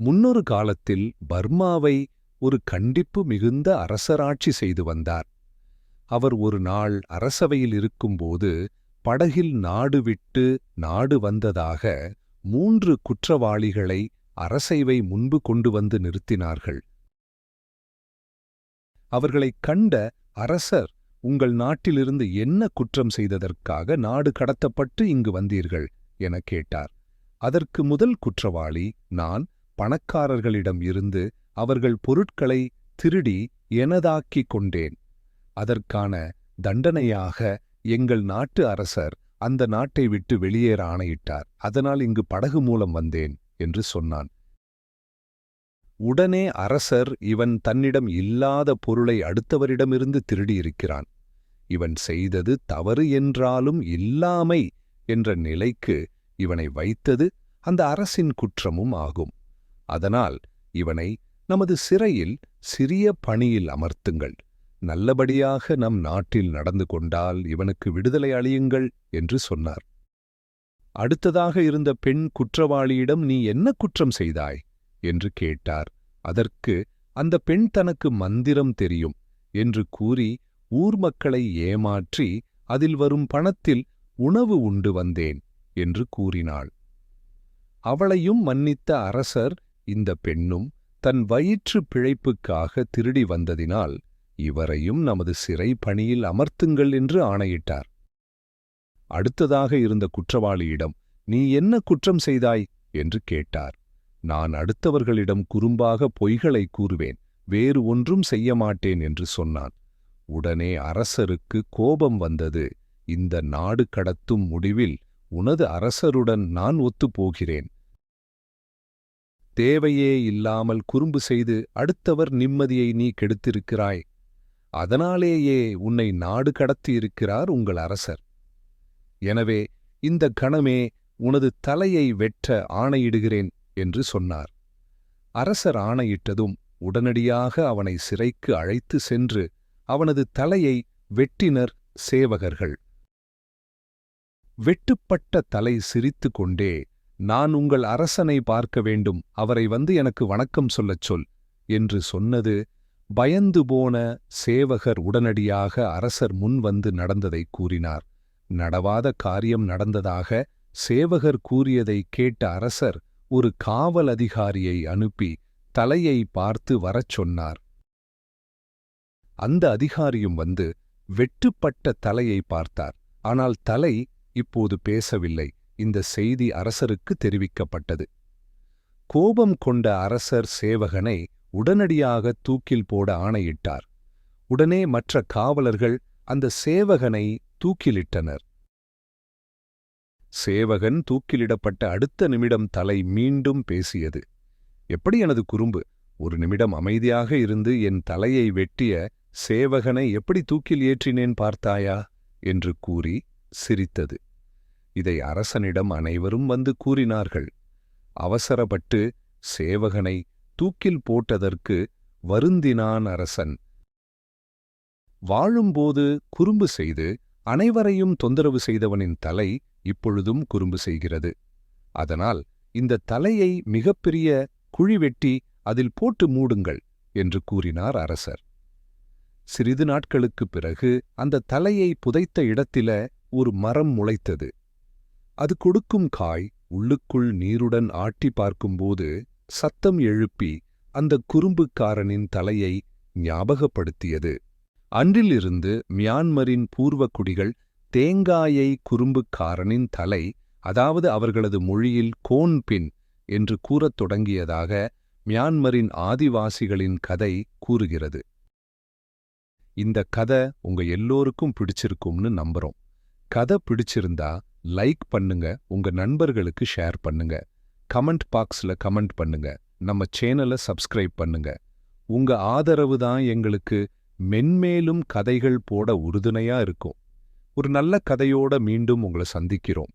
முன்னொரு காலத்தில் பர்மாவை ஒரு கண்டிப்பு மிகுந்த அரசராட்சி செய்து வந்தார். அவர் ஒரு நாள் அரசவையில் இருக்கும்போது படகில் நாடு விட்டு நாடு வந்ததாக மூன்று குற்றவாளிகளை அரசைவை முன்பு கொண்டு வந்து நிறுத்தினார்கள். அவர்களைக் கண்ட அரசர் உங்கள் நாட்டிலிருந்து என்ன குற்றம் செய்ததற்காக நாடு கடத்தப்பட்டு இங்கு வந்தீர்கள்? என கேட்டார். அதற்கு முதல் குற்றவாளி நான் பணக்காரர்களிடம் இருந்து அவர்கள் பொருட்களை திருடி எனதாக்கிக் கொண்டேன். அதற்கான தண்டனையாக எங்கள் நாட்டு அரசர் அந்த நாட்டை விட்டு வெளியேற ஆணையிட்டார். அதனால் இங்கு படகு மூலம் வந்தேன் என்று சொன்னான். உடனே அரசர் இவன் தன்னிடம் இல்லாத பொருளை அடுத்தவரிடமிருந்து திருடியிருக்கிறான். இவன் செய்தது தவறு என்றாலும் இல்லாமை என்ற நிலைக்கு இவனை வைத்தது அந்த அரசின் குற்றமும் ஆகும். அதனால் இவனை நமது சிறையில் சிறிய பணியில் அமர்த்துங்கள். நல்லபடியாக நம் நாட்டில் நடந்து கொண்டால் இவனுக்கு விடுதலை அளியுங்கள் என்று சொன்னார். அடுத்ததாக இருந்த பெண் குற்றவாளியிடம் நீ என்ன குற்றம் செய்தாய்? என்று கேட்டார். அதற்கு அந்த பெண் தனக்கு மந்திரம் தெரியும் என்று கூறி ஊர் மக்களை ஏமாற்றி அதில் வரும் பணத்தில் உணவு உண்டு வந்தேன் என்று கூறினாள். அவளையும் மன்னித்த அரசர் இந்த பெண்ணும் தன் வயிற்று பிழைப்புக்காக திருடி வந்ததினால் இவரையும் நமது சிறை பணியில் அமர்த்துங்கள் என்று ஆணையிட்டார். அடுத்ததாக இருந்த குற்றவாளியிடம் நீ என்ன குற்றம் செய்தாய்? என்று கேட்டார். நான் அடுத்தவர்களிடம் குறும்பாக பொய்களை கூறுவேன் வேறு ஒன்றும் செய்ய மாட்டேன் என்று சொன்னான். உடனே அரசருக்கு கோபம் வந்தது. இந்த நாடு கடத்தும் முடிவில் உனது அரசருடன் நான் ஒத்துப்போகிறேன் தேவையே இல்லாமல் குறும்பு செய்து அடுத்தவர் நிம்மதியை நீ கெடுத்திருக்கிறாய். அதனாலேயே உன்னை நாடு கடத்தியிருக்கிறார் உங்கள் அரசர். எனவே இந்த கணமே உனது தலையை வெட்ட ஆணையிடுகிறேன் என்று சொன்னார். அரசர் ஆணையிட்டதும் உடனடியாக அவனை சிறைக்கு அழைத்து சென்று அவனது தலையை வெட்டினர் சேவகர்கள். வெட்டுப்பட்ட தலை சிரித்து கொண்டே நான் உங்கள் அரசனை பார்க்க வேண்டும் அவரை வந்து எனக்கு வணக்கம் சொல்லச் சொல் என்று சொன்னது பயந்து போன சேவகர் உடனடியாக அரசர் முன் வந்து நடந்ததைக் கூறினார். நடவாத காரியம் நடந்ததாக சேவகர் கூறியதை கேட்ட அரசர் ஒரு காவல் அதிகாரியை அனுப்பி தலையை பார்த்து வரச் சொன்னார். அந்த அதிகாரியும் வந்து வெட்டுப்பட்ட தலையை பார்த்தார். ஆனால் தலை இப்போது பேசவில்லை. இந்த செய்தி அரசருக்கு தெரிவிக்கப்பட்டது. கோபம் கொண்ட அரசர் சேவகனை உடனடியாக தூக்கில் போட ஆணையிட்டார். உடனே மற்ற காவலர்கள் அந்த சேவகனை தூக்கிலிட்டனர். சேவகன் தூக்கிலிடப்பட்ட அடுத்த நிமிடம் தலை மீண்டும் பேசியது. எப்படி எனது குறும்பு? ஒரு நிமிடம் அமைதியாக இருந்து என் தலையை வெட்டிய சேவகனை எப்படி தூக்கில் ஏற்றினேன் பார்த்தாயா? என்று கூறி சிரித்தது. இதை அரசனிடம் அனைவரும் வந்து கூறினார்கள். அவசரப்பட்டு சேவகனை தூக்கில் போட்டதற்கு வருந்தினான் அரசன். வாழும்போது குறும்பு செய்து அனைவரையும் தொந்தரவு செய்தவனின் தலை இப்பொழுதும் குறும்பு செய்கிறது. அதனால் இந்த தலையை மிகப்பெரிய குழி வெட்டி அதில் போட்டு மூடுங்கள் என்று கூறினார் அரசர். சிறிது நாட்களுக்குப் பிறகு அந்த தலையை புதைத்த இடத்தில ஒரு மரம் முளைத்தது. அது கொடுக்கும் காய் உள்ளுக்குள் நீருடன் ஆட்டி பார்க்கும்போது சத்தம் எழுப்பி அந்த குறும்புக்காரனின் தலையை ஞாபகப்படுத்தியது. அன்றிலிருந்து மியான்மரின் பூர்வக்குடிகள் தேங்காயை குறும்புக்காரனின் தலை அதாவது அவர்களது மொழியில் கோன்பின் என்று கூறத் தொடங்கியதாக மியான்மரின் ஆதிவாசிகளின் கதை கூறுகிறது. இந்த கதை உங்க எல்லோருக்கும் பிடிச்சிருக்கும்னு நம்புறோம். கதை பிடிச்சிருந்தா லைக் பண்ணுங்க உங்க நண்பர்களுக்கு ஷேர் பண்ணுங்க. கமெண்ட் பாக்ஸ்ல கமெண்ட் பண்ணுங்க. நம்ம சேனலை சப்ஸ்கிரைப் பண்ணுங்க. உங்க ஆதரவு தான் எங்களுக்கு மென்மேலும் கதைகள் போட உறுதுணையா இருக்கும். ஒரு நல்ல கதையோட மீண்டும் உங்களை சந்திக்கிறோம்.